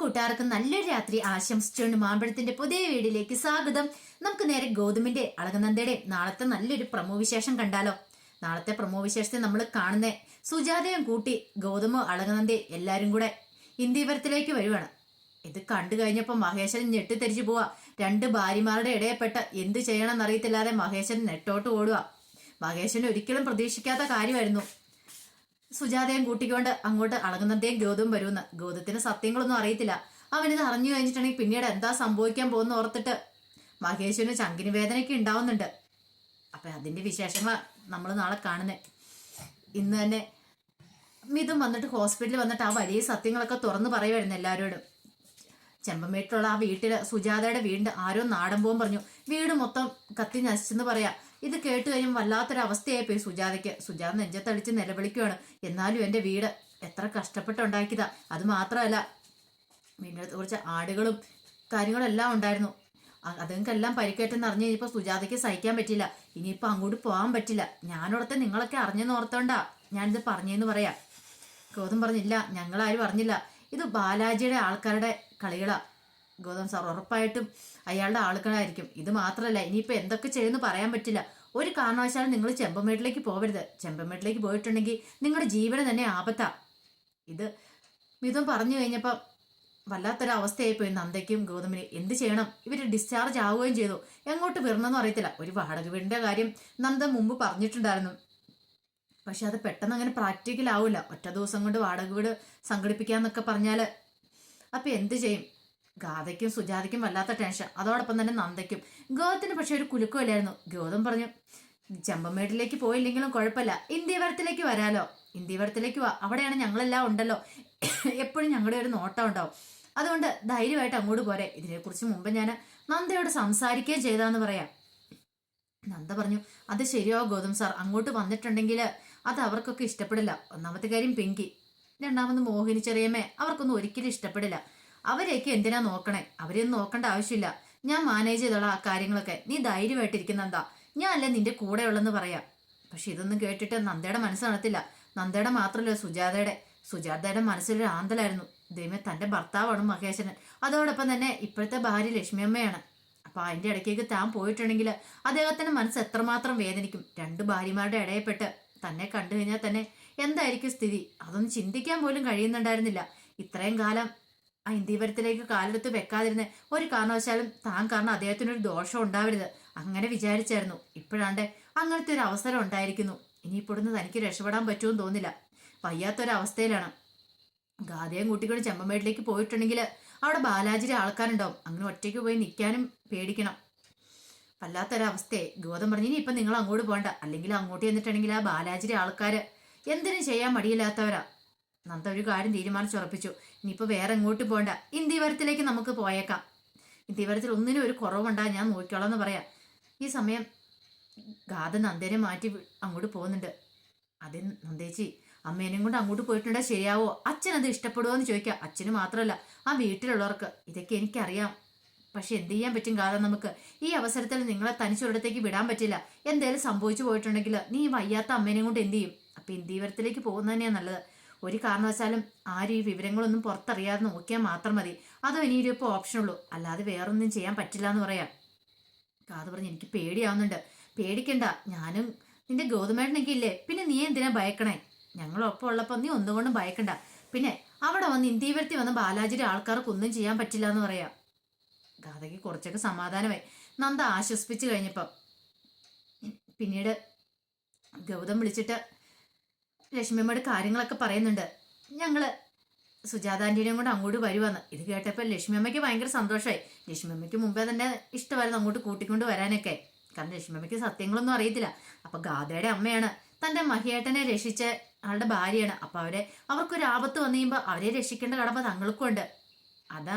കൂട്ടുകാർക്ക് നല്ലൊരു രാത്രി ആശംസിച്ചുകൊണ്ട് മാമ്പഴത്തിന്റെ പുതിയ വീഡിയോയിലേക്ക് സ്വാഗതം. നമുക്ക് നേരെ ഗോതമ്പിന്റെ അളകനന്ദയുടെ നാളത്തെ നല്ലൊരു പ്രമോ വിശേഷം കണ്ടാലോ? നാളത്തെ പ്രമോ വിശേഷത്തെ നമ്മൾ കാണുന്നേ. സുജാതയും കൂട്ടി ഗോതമ്പ് അളകനന്ദ എല്ലാരും കൂടെ ഇന്ത്യവരത്തിലേക്ക് വരുവാണ്. ഇത് കണ്ടു കഴിഞ്ഞപ്പോൾ മഹേശ്വരൻ ഞെട്ടിത്തെരിച്ചു പോവാ. രണ്ട് ഭാര്യമാരുടെ ഇടയപ്പെട്ട എന്ത് ചെയ്യണമെന്ന് അറിയത്തില്ലാതെ മഹേശ്വരൻ നെട്ടോട്ട് ഓടുക മഹേശ്വരൻ ഒരിക്കലും പ്രതീക്ഷിക്കാത്ത കാര്യമായിരുന്നു. സുജാതയും കൂട്ടിക്കൊണ്ട് അങ്ങോട്ട് അളകുന്നതേ ഗോതം വരുമെന്ന്. ഗോതത്തിന് സത്യങ്ങളൊന്നും അറിയത്തില്ല. അവനിത് അറിഞ്ഞു കഴിഞ്ഞിട്ടുണ്ടെങ്കിൽ പിന്നീട് എന്താ സംഭവിക്കാൻ പോകുന്ന ഓർത്തിട്ട് മഹേശ്വരന് ചങ്കിന് വേദനയ്ക്ക് ഉണ്ടാവുന്നുണ്ട്. അപ്പൊ അതിന്റെ വിശേഷങ്ങൾ നമ്മൾ നാളെ കാണുന്നേ. ഇന്ന് തന്നെ മിതും വന്നിട്ട് ഹോസ്പിറ്റലിൽ വന്നിട്ട് ആ വലിയ സത്യങ്ങളൊക്കെ തുറന്ന് പറയുമായിരുന്നു എല്ലാവരോടും. ചെമ്പമേട്ടിലുള്ള ആ വീട്ടിൽ സുജാതയുടെ വീടിന്റെ ആരോ നാടൻ പോകും പറഞ്ഞു. വീട് മൊത്തം കത്തി നശിച്ചെന്ന് പറയാ. ഇത് കേട്ട് കഴിയുമ്പോൾ വല്ലാത്തൊരവസ്ഥയായി പോയി സുജാതയ്ക്ക്. സുജാത നെഞ്ചത്തടിച്ച് നിലവിളിക്കുകയാണ് എന്നാലും എന്റെ വീട് എത്ര കഷ്ടപ്പെട്ടുണ്ടാക്കിയതാ. അത് മാത്രമല്ല വീടിന്റെ കുറച്ച് ആടുകളും കാര്യങ്ങളും എല്ലാം ഉണ്ടായിരുന്നു. അതുങ്ങൾക്കെല്ലാം പരിക്കേറ്റെന്ന് അറിഞ്ഞു കഴിഞ്ഞപ്പോൾ സുജാതയ്ക്ക് സഹിക്കാൻ പറ്റില്ല. ഇനിയിപ്പോൾ അങ്ങോട്ട് പോകാൻ പറ്റില്ല. ഞാനോടത്തെ നിങ്ങളൊക്കെ അറിഞ്ഞെന്ന് ഓർത്തോണ്ടാ ഞാനിത് പറഞ്ഞെന്ന് പറയാം. ഗൗതം പറഞ്ഞില്ല ഞങ്ങളാരും അറിഞ്ഞില്ല. ഇത് ബാലാജിയുടെ ആൾക്കാരുടെ കളികളാ. ഗൗതം സാർ ഉറപ്പായിട്ടും അയാളുടെ ആളുകളായിരിക്കും. ഇത് മാത്രമല്ല ഇനിയിപ്പോൾ എന്തൊക്കെ ചെയ്യുമെന്ന് പറയാൻ പറ്റില്ല. ഒരു കാരണവശാലും നിങ്ങൾ ചെമ്പമേട്ടിലേക്ക് പോകരുത് ചെമ്പമേട്ടിലേക്ക് പോയിട്ടുണ്ടെങ്കിൽ നിങ്ങളുടെ ജീവന് തന്നെ ആപത്താ. ഇത് മിഥുൻ പറഞ്ഞു കഴിഞ്ഞപ്പോൾ വല്ലാത്തൊരു അവസ്ഥയായി പോയി നന്ദയ്ക്കും ഗൗതമിന്. എന്ത് ചെയ്യണം? ഇവർ ഡിസ്ചാർജ് ആവുകയും ചെയ്തു. എങ്ങോട്ട് വരണമെന്നും അറിയത്തില്ല. ഒരു വാടക വീടിന്റെ കാര്യം നന്ദ മുമ്പ് പറഞ്ഞിട്ടുണ്ടായിരുന്നു. പക്ഷെ അത് പെട്ടെന്ന് അങ്ങനെ പ്രാക്ടിക്കൽ ആവില്ല ഒറ്റ ദിവസം കൊണ്ട് വാടക വീട് സംഘടിപ്പിക്കാന്നൊക്കെ പറഞ്ഞാൽ അപ്പം എന്ത് ചെയ്യും? ഗാഥയ്ക്കും സുജാതയ്ക്കും വല്ലാത്ത ടെൻഷൻ അതോടൊപ്പം തന്നെ നന്ദയ്ക്കും. ഗോതത്തിന് പക്ഷെ ഒരു കുലുക്കമില്ലായിരുന്നു ഗോതം പറഞ്ഞു ചെമ്പമേട്ടിലേക്ക് പോയില്ലെങ്കിലും കുഴപ്പമില്ല. ഇന്ത്യവരത്തിലേക്ക് വരാലോ? ഇന്ത്യവരത്തിലേക്ക് വാ. അവിടെയാണ് ഞങ്ങളെല്ലാം ഉണ്ടല്ലോ. എപ്പോഴും ഞങ്ങളുടെ ഒരു നോട്ടം ഉണ്ടാവും. അതുകൊണ്ട് ധൈര്യമായിട്ട് അങ്ങോട്ട് പോരെ. ഇതിനെക്കുറിച്ച് മുമ്പ് ഞാൻ നന്ദയോട് സംസാരിക്കുകയും ചെയ്താന്ന് പറയാം. നന്ദ പറഞ്ഞു അത് ശരിയോ ഗൗതം സാർ? അങ്ങോട്ട് വന്നിട്ടുണ്ടെങ്കിൽ അത് അവർക്കൊക്കെ ഇഷ്ടപ്പെടില്ല. ഒന്നാമത്തെ കാര്യം പിങ്കി. രണ്ടാമത് മോഹിനി ചെറിയമ്മേ അവർക്കൊന്നും ഒരിക്കലും ഇഷ്ടപ്പെടില്ല. അവരെയൊക്കെ എന്തിനാ നോക്കണേ? അവരെയൊന്നും നോക്കേണ്ട ആവശ്യമില്ല. ഞാൻ മാനേജ് ചെയ്തോളാം ആ കാര്യങ്ങളൊക്കെ. നീ ധൈര്യമായിട്ടിരിക്കുന്ന എന്താ ഞാൻ അല്ലേ നിന്റെ കൂടെ ഉള്ളെന്ന് പറയാം. പക്ഷെ ഇതൊന്നും കേട്ടിട്ട് നന്ദയുടെ മനസ്സ് നടത്തില്ല. നന്ദയുടെ മാത്രമല്ല സുജാതയുടെ. സുജാതയുടെ മനസ്സിലൊരു ആന്തലായിരുന്നു. ദൈവമേ തന്റെ ഭർത്താവാണ് മഹേശ്വരൻ. അതോടൊപ്പം തന്നെ ഇപ്പോഴത്തെ ഭാര്യ ലക്ഷ്മിയമ്മയാണ്. അപ്പൊ അതിന്റെ ഇടയ്ക്കേക്ക് താൻ പോയിട്ടുണ്ടെങ്കിൽ അദ്ദേഹത്തിന്റെ മനസ്സ് എത്രമാത്രം വേദനിക്കും. രണ്ട് ഭാര്യമാരുടെ ഇടയിൽപ്പെട്ട് തന്നെ കണ്ടു കഴിഞ്ഞാൽ തന്നെ എന്തായിരിക്കും സ്ഥിതി? അതൊന്നും ചിന്തിക്കാൻ പോലും കഴിയുന്നുണ്ടായിരുന്നില്ല. ഇത്രയും കാലം ആ ഇന്ത്യവരത്തിലേക്ക് കാലെടുത്ത് വെക്കാതിരുന്ന ഒരു കാരണവശാലും താൻ കാരണം അദ്ദേഹത്തിനൊരു ദോഷം ഉണ്ടാവരുത് അങ്ങനെ വിചാരിച്ചായിരുന്നു. ഇപ്പോഴാണ്ട് അങ്ങനത്തെ ഒരു അവസരം ഉണ്ടായിരിക്കുന്നു. ഇനിയിപ്പോടുന്ന് തനിക്ക് രക്ഷപ്പെടാൻ പറ്റുമെന്ന് തോന്നില്ല. വയ്യാത്തൊരവസ്ഥയിലാണ് ഗാദയും കൂട്ടിക്കൊണ്ട് ചെമ്പമേട്ടിലേക്ക് പോയിട്ടുണ്ടെങ്കിൽ അവിടെ ബാലാജിരി ആൾക്കാരുണ്ടാവും. അങ്ങനെ ഒറ്റയ്ക്ക് പോയി നിൽക്കാനും പേടിക്കണം. വല്ലാത്തൊരവസ്ഥയെ ഗോതം പറഞ്ഞു ഇനി ഇപ്പം നിങ്ങൾ അങ്ങോട്ട് പോകണ്ട അല്ലെങ്കിൽ അങ്ങോട്ട് ചെന്നിട്ടുണ്ടെങ്കിൽ ആ ബാലാജിരി ആൾക്കാർ എന്തിനും ചെയ്യാൻ മടിയില്ലാത്തവരാ. നന്ദ ഒരു കാര്യം തീരുമാനിച്ചുറപ്പിച്ചു. ഇനിയിപ്പോൾ വേറെ എങ്ങോട്ട് പോകണ്ട ഇന്ത്യവരത്തിലേക്ക് നമുക്ക് പോയേക്കാം. ഇന്ത്യവരത്തിൽ ഒന്നിനും ഒരു കുറവുണ്ടാ ഞാൻ നോക്കിക്കോളാം എന്ന് പറയാം. ഈ സമയം ഗാഥ നന്ദേനെ മാറ്റി അങ്ങോട്ട് പോകുന്നുണ്ട്. അതെ നന്ദേച്ചി അമ്മേനെയും കൊണ്ട് അങ്ങോട്ട് പോയിട്ടുണ്ടെങ്കിൽ ശരിയാവോ? അച്ഛൻ അത് ഇഷ്ടപ്പെടുമോ എന്ന് ചോദിക്കാം. അച്ഛന് മാത്രമല്ല ആ വീട്ടിലുള്ളവർക്ക്. ഇതൊക്കെ എനിക്കറിയാം. പക്ഷെ എന്ത് ചെയ്യാൻ പറ്റും ഗാഥ നമുക്ക്? ഈ അവസരത്തിൽ നിങ്ങളെ തനിച്ചൊരിടത്തേക്ക് വിടാൻ പറ്റില്ല. എന്തേലും സംഭവിച്ചു പോയിട്ടുണ്ടെങ്കിൽ നീ വയ്യാത്ത അമ്മേനെയും കൊണ്ട് എന്ത് ചെയ്യും? അപ്പൊ ഇന്ത്യവരത്തിലേക്ക് പോകുന്നത് തന്നെയാണ് നല്ലത്. ഒരു കാരണവശാലും ആരും ഈ വിവരങ്ങളൊന്നും പുറത്തറിയാതെ നോക്കിയാൽ മാത്രം മതി. അതോ ഇനിയൊരു ഇപ്പോൾ ഓപ്ഷനുള്ളൂ അല്ലാതെ വേറൊന്നും ചെയ്യാൻ പറ്റില്ല എന്ന് പറയാം. കാത് പറഞ്ഞ് എനിക്ക് പേടിയാവുന്നുണ്ട്. പേടിക്കണ്ട. ഞാനും നിന്റെ ഗോതമേട്ടനൊക്കെ ഇല്ലേ പിന്നെ നീ എന്തിനാ ഭയക്കണേ? ഞങ്ങളൊപ്പം ഉള്ളപ്പോൾ നീ ഒന്നുകൊണ്ടും ഭയക്കണ്ട. പിന്നെ അവിടെ വന്ന് ഇന്ത്യവരത്തി വന്ന ബാലാജിയുടെ ആൾക്കാർക്ക് ഒന്നും ചെയ്യാൻ പറ്റില്ല എന്ന് പറയാം. ഗാഥയ്ക്ക് കുറച്ചൊക്കെ സമാധാനമായി. നന്ദ ആശ്വസിപ്പിച്ച് കഴിഞ്ഞപ്പം. പിന്നീട് ഗൗതം വിളിച്ചിട്ട് ലക്ഷ്മിയമ്മയുടെ കാര്യങ്ങളൊക്കെ പറയുന്നുണ്ട്. ഞങ്ങൾ സുജാതാന്റെയും കൂടെ അങ്ങോട്ട് വരുവാന്ന്. ഇത് കേട്ടപ്പോൾ ലക്ഷ്മിയമ്മയ്ക്ക് ഭയങ്കര സന്തോഷമായി ലക്ഷ്മിയമ്മയ്ക്ക് മുമ്പേ തന്നെ ഇഷ്ടമായിരുന്നു അങ്ങോട്ട് കൂട്ടിക്കൊണ്ട് വരാനൊക്കെ. കാരണം ലക്ഷ്മിയമ്മയ്ക്ക് സത്യങ്ങളൊന്നും അറിയത്തില്ല. അപ്പൊ ഗാഥയുടെ അമ്മയാണ്. തന്റെ മഹിയേട്ടനെ രക്ഷിച്ച ആളുടെ ഭാര്യയാണ്. അപ്പൊ അവരെ അവർക്കൊരു ആപത്ത് വന്നു കഴിയുമ്പോൾ അവരെ രക്ഷിക്കേണ്ട കടമ തങ്ങൾക്കും ഉണ്ട്. അത്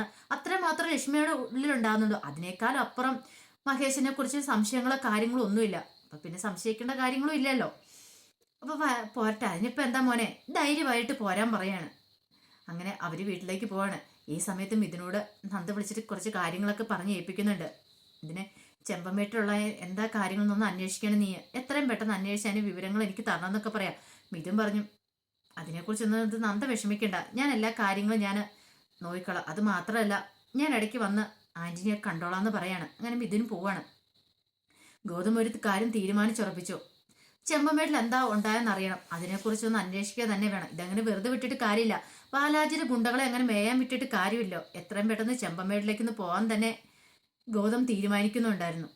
മാത്രം ലക്ഷ്മിയുടെ ഉള്ളിലുണ്ടാകുന്നുള്ളൂ അതിനേക്കാളും അപ്പുറം മഹേഷിനെ കുറിച്ച് സംശയങ്ങളോ കാര്യങ്ങളോ ഒന്നുമില്ല. അപ്പൊ പിന്നെ സംശയിക്കേണ്ട കാര്യങ്ങളും ഇല്ലല്ലോ. അപ്പൊ പോരട്ടെ. അതിനിപ്പോ എന്താ മോനെ? ധൈര്യമായിട്ട് പോരാൻ പറയാണ്. അങ്ങനെ അവർ വീട്ടിലേക്ക് പോവാണ്. ഈ സമയത്ത് മിഥുനോട് നന്ദ വിളിച്ചിട്ട് കുറച്ച് കാര്യങ്ങളൊക്കെ പറഞ്ഞ് ഏൽപ്പിക്കുന്നുണ്ട്. ഇതിന് ചെമ്പമേട്ടുള്ള എന്താ കാര്യങ്ങളൊന്നും അന്വേഷിക്കണം നീ. എത്രയും പെട്ടെന്ന് അന്വേഷിച്ച് വിവരങ്ങൾ എനിക്ക് തരണം എന്നൊക്കെ പറയാം. മിഥുൻ പറഞ്ഞു അതിനെക്കുറിച്ചൊന്നും ഇത് നന്ദ വിഷമിക്കണ്ട. ഞാൻ എല്ലാ കാര്യങ്ങളും ഞാൻ നോക്കിക്കോളാം. അത് മാത്രമല്ല ഞാൻ ഇടയ്ക്ക് വന്ന് ആന്റിനെ കണ്ടോളാം എന്ന് പറയാണ്. അങ്ങനെ മിഥുൻ പോവാണ്. ഗൗതം ഒരു കാര്യം തീരുമാനിച്ചുറപ്പിച്ചു. ചെമ്പമേട്ടിൽ എന്താ ഉണ്ടായെന്ന് അറിയണം അതിനെക്കുറിച്ചൊന്ന് അന്വേഷിക്കുക തന്നെ വേണം. ഇതങ്ങനെ വെറുതെ വിട്ടിട്ട് കാര്യമില്ല. ബാലാജിയുടെ ഗുണ്ടകളെ അങ്ങനെ മേയാൻ വിട്ടിട്ട് കാര്യമില്ലോ. എത്രയും പെട്ടെന്ന് ചെമ്പമേട്ടിലേക്ക് ഒന്ന് പോകാൻ തന്നെ ഗൗതം തീരുമാനിക്കുന്നുണ്ടായിരുന്നു.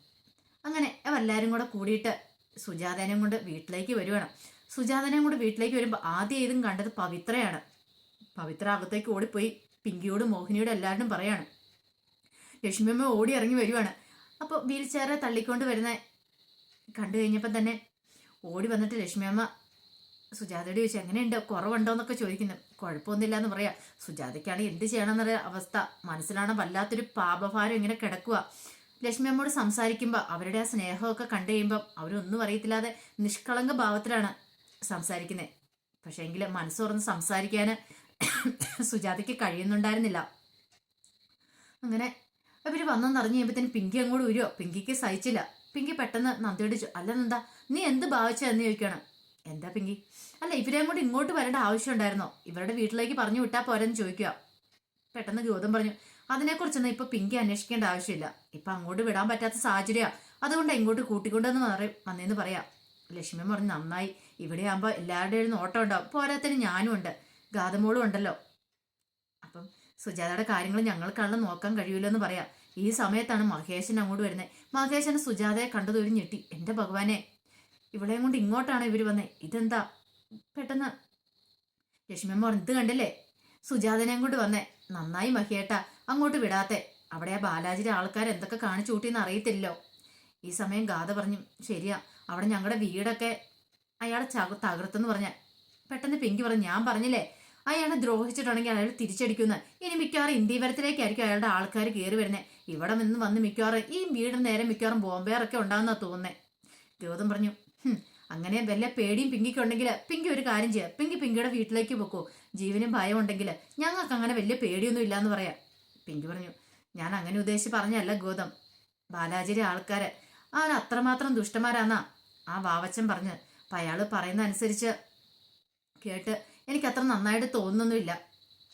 അങ്ങനെ അവരെല്ലാവരും കൂടെ കൂടിയിട്ട് സുജാതനെയും കൊണ്ട് വീട്ടിലേക്ക് വരുവാണ്. സുജാതനെയും കൂടെ വീട്ടിലേക്ക് വരുമ്പോൾ ആദ്യം ഇതും കണ്ടത് പവിത്രയാണ്. പവിത്ര അകത്തേക്ക് ഓടിപ്പോയി പിങ്കിയോടും മോഹിനിയോട് എല്ലാവരും പറയാണ്. ലക്ഷ്മിയമ്മ ഓടി ഇറങ്ങി വരുവാണ്. അപ്പോൾ വീൽ ചെയറെ തള്ളിക്കൊണ്ട് വരുന്ന കണ്ടു കഴിഞ്ഞപ്പോൾ തന്നെ ഓടി വന്നിട്ട് ലക്ഷ്മിയമ്മ സുജാതയോട് ചോദിച്ചു എങ്ങനെയുണ്ട്? കുറവുണ്ടോ? എന്നൊക്കെ ചോദിക്കുന്നു. കുഴപ്പമൊന്നുമില്ല എന്ന് പറയാം. സുജാതയ്ക്കാണ് എന്ത് ചെയ്യണമെന്നൊരു അവസ്ഥ. മനസ്സിലാണ് വല്ലാത്തൊരു പാപഭാരം ഇങ്ങനെ കിടക്കുക? ലക്ഷ്മി അമ്മോട് സംസാരിക്കുമ്പോൾ അവരുടെ ആ സ്നേഹമൊക്കെ കണ്ടു കഴിയുമ്പം അവരൊന്നും അറിയത്തില്ലാതെ നിഷ്കളങ്ക ഭാവത്തിലാണ് സംസാരിക്കുന്നത് പക്ഷേ എങ്കിൽ മനസ്സ് തുറന്ന് സംസാരിക്കാൻ സുജാതയ്ക്ക് കഴിയുന്നുണ്ടായിരുന്നില്ല. അങ്ങനെ അവർ വന്നെന്ന് അറിഞ്ഞു കഴിയുമ്പോഴത്തേന് പിങ്കി അങ്ങോട്ട് വരുമോ പിങ്കിക്ക് സഹിച്ചില്ല. പിങ്കി പെട്ടെന്ന് നന്ദിയോട് അല്ല നന്ദ നീ എന്ത് ഭാവിച്ചതെന്ന് ചോദിക്കണം? എന്താ പിങ്കി? അല്ല ഇവരെയും കൂടി ഇങ്ങോട്ട് വരേണ്ട ആവശ്യം ഉണ്ടായിരുന്നോ ഇവരുടെ വീട്ടിലേക്ക് പറഞ്ഞു വിട്ടാ പോരെന്ന് ചോദിക്കുക പെട്ടെന്ന് ഗൗതം പറഞ്ഞു അതിനെക്കുറിച്ചൊന്നും ഇപ്പൊ പിങ്കി അന്വേഷിക്കേണ്ട ആവശ്യമില്ല. ഇപ്പൊ അങ്ങോട്ട് വിടാൻ പറ്റാത്ത സാഹചര്യമാണ് അതുകൊണ്ട് ഇങ്ങോട്ട് കൂട്ടിക്കൊണ്ടെന്ന് പറയും വന്നേന്ന് പറയാം. ലക്ഷ്മി പറഞ്ഞു നന്നായി. ഇവിടെ ആകുമ്പോൾ എല്ലാവരുടെയും നോട്ടം ഉണ്ടാവും. പോരാത്തിന് ഞാനും ഉണ്ട്. ഗാതമോളും ഉണ്ടല്ലോ. അപ്പം സുജാതയുടെ കാര്യങ്ങൾ ഞങ്ങൾക്കാണല്ലോ നോക്കാൻ കഴിയില്ലെന്ന് പറയാം. ഈ സമയത്താണ് മഹേഷൻ അങ്ങോട്ട് വരുന്നത് മഹേശന് സുജാതയെ കണ്ടത് ഒരു ഞെട്ടി. എന്റെ ഭഗവാനെ ഇവളെയും കൊണ്ട് ഇങ്ങോട്ടാണ് ഇവർ വന്നത് ഇതെന്താ? പെട്ടെന്ന് ലക്ഷ്മിയമ്മ പറഞ്ഞു ഇത് കണ്ടില്ലേ? സുജാതനെയും കൊണ്ട് വന്നേ. നന്നായി മഹിയേട്ട അങ്ങോട്ട് വിടാത്തെ. അവിടെ ആ ബാലാജിയുടെ ആൾക്കാർ എന്തൊക്കെ കാണിച്ചു കൂട്ടിയെന്ന് അറിയത്തില്ലോ ഈ സമയം ഗാഥ പറഞ്ഞു ശരിയാ അവിടെ ഞങ്ങളുടെ വീടൊക്കെ അയാളെ ചക തകർത്തെന്ന് പറഞ്ഞ പെട്ടെന്ന് പിങ്കി പറഞ്ഞു ഞാൻ പറഞ്ഞില്ലേ അയാളെ ദ്രോഹിച്ചിട്ടുണ്ടെങ്കിൽ അയാൾ തിരിച്ചടിക്കുന്നത് ഇനി മിക്കവാറും ഇന്ത്യവരത്തിലേക്കായിരിക്കും അയാളുടെ ആൾക്കാർ കയറി വരുന്നത് ഇവിടെ നിന്ന് വന്ന് മിക്കവാറും ഈ വീടിന് നേരെ മിക്കവാറും ബോംബേറൊക്കെ ഉണ്ടാകുന്ന തോന്നുന്നേ. ഗൗതം പറഞ്ഞു അങ്ങനെ വല്ല പേടിയും പിങ്കിക്കുണ്ടെങ്കിൽ പിങ്കി ഒരു കാര്യം ചെയ്യാം. പിങ്കി പിങ്കിയുടെ വീട്ടിലേക്ക് പോക്കോ. ജീവനും ഭയം ഉണ്ടെങ്കിൽ ഞങ്ങൾക്ക് അങ്ങനെ വലിയ പേടിയൊന്നും ഇല്ലാന്ന് പറയാം. പിങ്കി പറഞ്ഞു ഞാൻ അങ്ങനെ ഉദ്ദേശിച്ച് പറഞ്ഞല്ല ഗൗതം. ബാലാജിയുടെ ആൾക്കാര് അവൻ അത്രമാത്രം ദുഷ്ടന്മാരാന്നാ. ആ വാവച്ചൻ പറഞ്ഞ് അപ്പൊ അയാൾ പറയുന്ന അനുസരിച്ച് കേട്ട് എനിക്ക് അത്ര നന്നായിട്ട് തോന്നുന്നൊന്നുമില്ല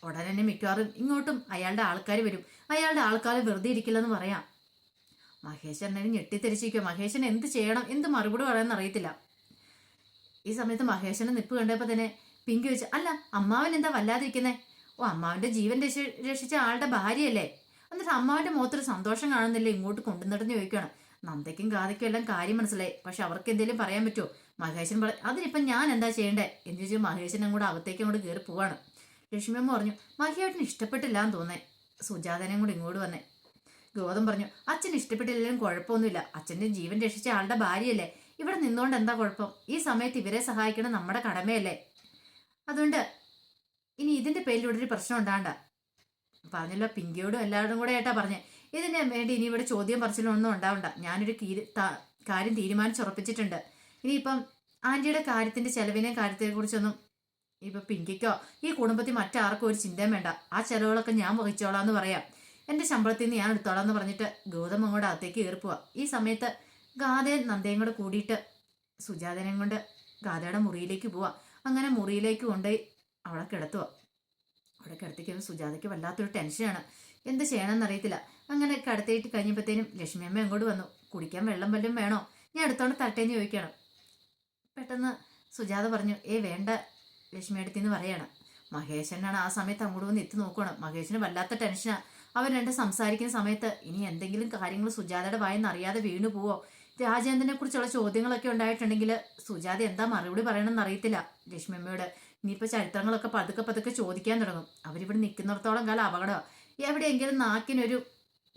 ഉടനെ തന്നെ മിക്കവാറും ഇങ്ങോട്ടും അയാളുടെ ആൾക്കാർ വരും. അയാളുടെ ആൾക്കാർ വെറുതെ ഇരിക്കില്ലെന്ന് പറയാം. മഹേശൻ എന്നെ ഞെട്ടിത്തെരിച്ചിരിക്കുക മഹേശൻ എന്ത് ചെയ്യണം? എന്ത് മറുപടി പറയാമെന്ന് അറിയത്തില്ല. ഈ സമയത്ത് മഹേശനെ നിപ്പ് കണ്ടപ്പോൾ തന്നെ പിങ്കി വെച്ച് അല്ല അമ്മാവൻ എന്താ വല്ലാതിരിക്കുന്നേ? ഓ അമ്മാവന്റെ ജീവൻ രക്ഷ രക്ഷിച്ച ആളുടെ ഭാര്യയല്ലേ. എന്നിട്ട് അമ്മാവന്റെ മുഖത്തൊരു സന്തോഷം കാണുന്നില്ല? ഇങ്ങോട്ട് കൊണ്ടുനടന്ന് ചോദിക്കുകയാണ്. നന്ദയ്ക്കും കാതയ്ക്കും എല്ലാം കാര്യം മനസ്സിലായി. പക്ഷെ അവർക്ക് എന്തെങ്കിലും പറയാൻ പറ്റുമോ മഹേശൻ പറ അതിനിപ്പം ഞാൻ എന്താ ചെയ്യേണ്ടേ? എന്ന് ചോദിച്ചു മഹേശനും കൂടെ അകത്തേക്ക് അങ്ങോട്ട് കയറി പോവാണ്. ലക്ഷ്മിയമ്മ പറഞ്ഞു മഹിയേട്ടന് ഇഷ്ടപ്പെട്ടില്ല എന്ന് തോന്നേ. സുജാതനെയും കൂടെ ഇങ്ങോട്ട് വന്നേ. ഗോതം പറഞ്ഞു അച്ഛൻ ഇഷ്ടപ്പെട്ടില്ലെങ്കിലും കുഴപ്പമൊന്നുമില്ല. അച്ഛന്റെ ജീവൻ രക്ഷിച്ച ആളുടെ ഭാര്യയല്ലേ. ഇവിടെ നിന്നുകൊണ്ട് എന്താ കുഴപ്പം? ഈ സമയത്ത് ഇവരെ സഹായിക്കണം നമ്മുടെ കടമയല്ലേ. അതുകൊണ്ട് ഇനി ഇതിന്റെ പേരിൽ ഒരു പ്രശ്നം ഉണ്ടാണ്ട. പറഞ്ഞല്ലോ പിങ്കിയോടും എല്ലാവരും കൂടെ ആയിട്ടാ പറഞ്ഞേ. ഇതിന് വേണ്ടി ഇനി ഇവിടെ ചോദ്യം പറച്ചിലൊന്നും ഉണ്ടാവണ്ട. ഞാനൊരു കാര്യം തീരുമാനിച്ചുറപ്പിച്ചിട്ടുണ്ട്. ഇനിയിപ്പം ആന്റിയുടെ കാര്യത്തിന്റെ ചെലവിനെ കാര്യത്തെ കുറിച്ചൊന്നും ഇപ്പം പിങ്കിക്കോ ഈ കുടുംബത്തിൽ മറ്റാർക്കും ഒരു ചിന്തയും വേണ്ട. ആ ചെലവുകളൊക്കെ ഞാൻ വഹിച്ചോളാം എന്ന് പറയാം. എന്റെ ശമ്പളത്തിൽ നിന്ന് ഞാൻ എടുത്തോളാം എന്ന് പറഞ്ഞിട്ട് ഗൗതം അങ്ങോട്ട് അകത്തേക്ക് പോവാ. ഈ സമയത്ത് ഗാഥയും നന്ദയും കൂടെ കൂടിയിട്ട് സുജാതനെയും കൊണ്ട് ഗാഥയുടെ മുറിയിലേക്ക് പോവാ. അങ്ങനെ മുറിയിലേക്ക് കൊണ്ടുപോയി അവിടെ കിടത്തുക അവിടെ കിടത്തിക്കുമ്പോൾ സുജാതയ്ക്ക് വല്ലാത്തൊരു ടെൻഷനാണ്. എന്ത് ചെയ്യണമെന്ന് അറിയത്തില്ല. അങ്ങനെ കിടത്തിയിട്ട് കഴിഞ്ഞപ്പോഴത്തേനും ലക്ഷ്മിയമ്മ അങ്ങോട്ട് വന്നു. കുടിക്കാൻ വെള്ളം വല്ലതും വേണോ? ഞാൻ എടുത്തോണ്ട് തട്ടേന്ന് ചോദിക്കണം പെട്ടെന്ന് സുജാത പറഞ്ഞു ഏ വേണ്ട ലക്ഷ്മി അടുത്തിന്ന് പറയണം. മഹേശനാണ് ആ സമയത്ത് അങ്ങോട്ട് വന്ന് എത്തി നോക്കണം. മഹേഷന് വല്ലാത്ത ടെൻഷനാ അവർ രണ്ട് സംസാരിക്കുന്ന സമയത്ത് ഇനി എന്തെങ്കിലും കാര്യങ്ങൾ സുജാതയുടെ വായെന്ന് അറിയാതെ വീണു പോവോ? രാജേന്ദ്രനെ കുറിച്ചുള്ള ചോദ്യങ്ങളൊക്കെ ഉണ്ടായിട്ടുണ്ടെങ്കിൽ സുജാത എന്താ മറുപടി പറയണമെന്ന് അറിയത്തില്ല. ലക്ഷ്മി അമ്മയോട് ഇനിയിപ്പോൾ ചരിത്രങ്ങളൊക്കെ പതുക്കെ പതുക്കെ ചോദിക്കാൻ തുടങ്ങും. അവരിവിടെ നിൽക്കുന്നിടത്തോളം കാലം അപകടമാണ് എവിടെയെങ്കിലും നാക്കിനൊരു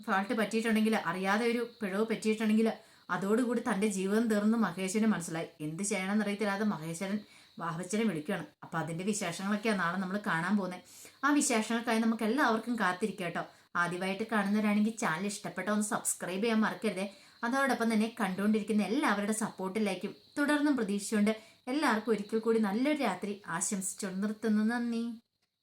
ഫാൾട്ട് പറ്റിയിട്ടുണ്ടെങ്കിൽ അറിയാതെ ഒരു പിഴവ് പറ്റിയിട്ടുണ്ടെങ്കിൽ അതോടുകൂടി തന്റെ ജീവിതം തീർന്ന് മഹേശ്വരന് മനസ്സിലായി. എന്ത് ചെയ്യണമെന്ന് അറിയത്തില്ലാതെ മഹേശ്വരൻ വാഹവച്ചനെ വിളിക്കുകയാണ്. അപ്പം അതിന്റെ വിശേഷങ്ങളൊക്കെയാണ് നാളെ നമ്മൾ കാണാൻ പോകുന്നത്. ആ വിശേഷങ്ങൾക്കായി നമുക്ക് എല്ലാവർക്കും കാത്തിരിക്കാം ആദ്യമായിട്ട് കാണുന്നവരാണെങ്കിൽ ചാനൽ ഇഷ്ടപ്പെട്ടോ ഒന്ന് സബ്സ്ക്രൈബ് ചെയ്യാൻ മറക്കരുതേ. അതോടൊപ്പം തന്നെ കണ്ടുകൊണ്ടിരിക്കുന്ന എല്ലാവരുടെ സപ്പോർട്ടിലേക്കും തുടർന്നും പ്രതീക്ഷിച്ചുകൊണ്ട് എല്ലാവർക്കും ഒരിക്കൽ കൂടി നല്ലൊരു രാത്രി ആശംസിച്ചുകൊണ്ട് നിർത്തുന്നു. നന്ദി.